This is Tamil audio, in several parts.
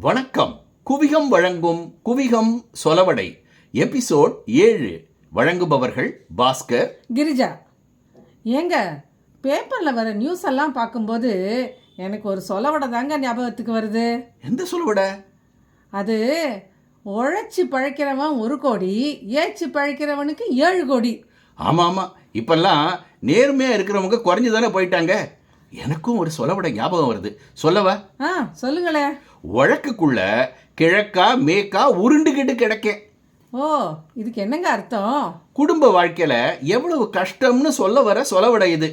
வணக்கம். குவிகம் வழங்கும் குவிகம் சொலவடை எபிசோட் ஏழு. வழங்குபவர்கள் பாஸ்கர் கிரிஜா. ஏங்க பேப்பரில் வர நியூஸ் எல்லாம் பார்க்கும்போது எனக்கு ஒரு சொலவடை தாங்க ஞாபகத்துக்கு வருது. எந்த சொலவடை? அது உழைச்சி பழைக்கிறவன் ஒரு கோடி ஏச்சு பழைக்கிறவனுக்கு ஏழு கோடி. ஆமா ஆமா இப்பெல்லாம் நேர்மையா இருக்கிறவங்க குறைஞ்சு தானே போயிட்டாங்க. எனக்கும் ஒரு சொலவடை ஞாபகம் வருது. சொல்லவா? ஆ சொல்லுங்களே. உழக்குக்குள்ள கிழக்கா மேக்கா உருண்டுகிட்டு கிடக்கேன் ஓ இதுக்கு என்னங்க அர்த்தம்? குடும்ப வாழ்க்கையில எவ்வளவு கஷ்டம்னு சொல்ல வர சொலவடை இது.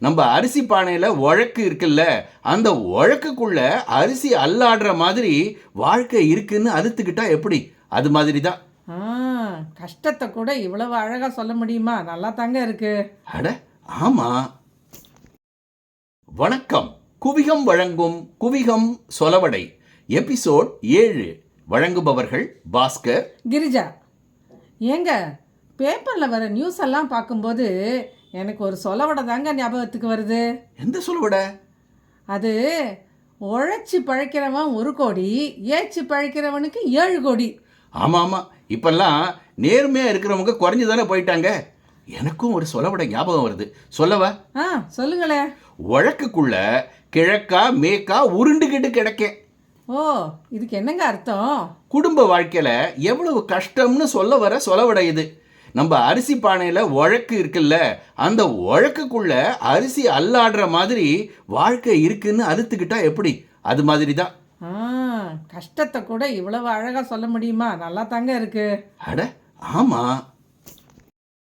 நம்ம அரிசி பானையில உழக்கு இருக்குல்ல அந்த உழக்குக்குள்ள அரிசி அல்லாடுற மாதிரி வாழ்க்கை இருக்குன்னு அறுத்துக்கிட்டா எப்படி? அது மாதிரி தான் ஆ கஷ்டத்தை கூட இவ்வளவு அழகாக சொல்ல முடியுமா? நல்லா தாங்க இருக்கு. அட ஆமா. வணக்கம். குவிகம் வழங்கும் குவிகம் சொலவடை. எபிசோட் ஏழு. வழங்குபவர்கள் பாஸ்கர். கிரிஜா ஏங்க பேப்பரில் வர நியூஸ் எல்லாம் பார்க்கும்போது எனக்கு ஒரு சொலவடை தாங்க ஞாபகத்துக்கு வருது. எந்த சொலவடை? அது உழைச்சி பழைக்கிறவன் ஒரு கோடி ஏச்சு பழைக்கிறவனுக்கு ஏழு கோடி. ஆமா ஆமா இப்பெல்லாம் நேர்மையா இருக்கிறவங்க குறைஞ்சு தானே போயிட்டாங்க. எனக்கும் ஒரு சொலவடை ஞாபகம் வருது. சொல்லவா? ஆ சொல்லுங்களே. உழக்குக்குள்ள கிழக்கா மேக்கா உருண்டுகிட்டு கிடக்கேன். ஓ இதுக்கு என்னங்க அர்த்தம்? குடும்ப வாழ்க்கையில எவ்வளவு கஷ்டம்னு சொல்ல வர சொலவடை இது. நம்ம அரிசி பானையில உழக்கு இருக்குல்ல அந்த உழக்குக்குள்ள அரிசி அல்லாடுற மாதிரி வாழ்க்கை இருக்குன்னு அறுத்துக்கிட்டா எப்படி? அது மாதிரி தான் ஆ கஷ்டத்தை கூட இவ்வளவு அழகாக சொல்ல முடியுமா? நல்லா தாங்க இருக்கு. அட ஆமா.